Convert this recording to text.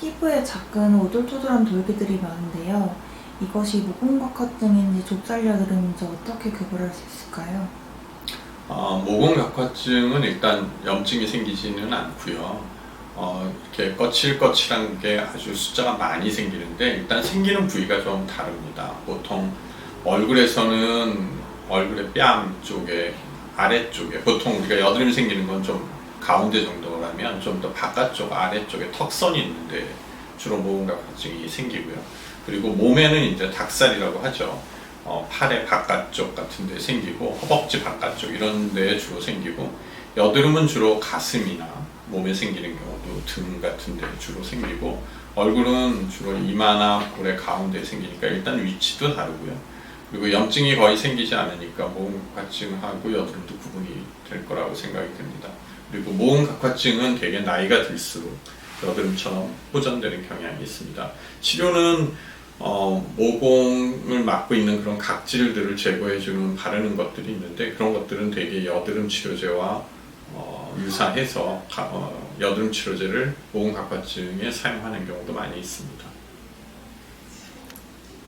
피부에 작은 오돌토돌한 돌기들이 많은데요. 이것이 모공각화 증인지 좁쌀여드름인지 어떻게 구별할 수 있을까요? 어, 모공각화증은 일단 염증이 생기지는 않고요. 어, 이렇게 거칠거칠한 게 아주 숫자가 많이 생기는데 일단 생기는 부위가 좀 다릅니다. 보통 얼굴에서는 얼굴의 뺨 쪽에 아래쪽에 보통 우리가 여드름 생기는 건 좀 가운데 정도라면 좀 더 바깥쪽 아래쪽에 턱선이 있는데 주로 모공각화증이 생기고요. 그리고 몸에는 이제 닭살이라고 하죠. 어, 팔의 바깥쪽 같은 데 생기고 허벅지 바깥쪽 이런 데 주로 생기고 여드름은 주로 가슴이나 몸에 생기는 경우도 등 같은 데 주로 생기고 얼굴은 주로 이마나 볼의 가운데 생기니까 일단 위치도 다르고요. 그리고 염증이 거의 생기지 않으니까 모공각화증하고 여드름도 구분이 될 거라고 생각이 됩니다. 그리고 모공각화증은 되게 나이가 들수록 여드름처럼 호전되는 경향이 있습니다. 치료는 어, 모공을 막고 있는 그런 각질들을 제거해주는 바르는 것들이 있는데 그런 것들은 되게 여드름 치료제와 어, 유사해서 가- 어, 여드름 치료제를 모공각화증에 사용하는 경우도 많이 있습니다.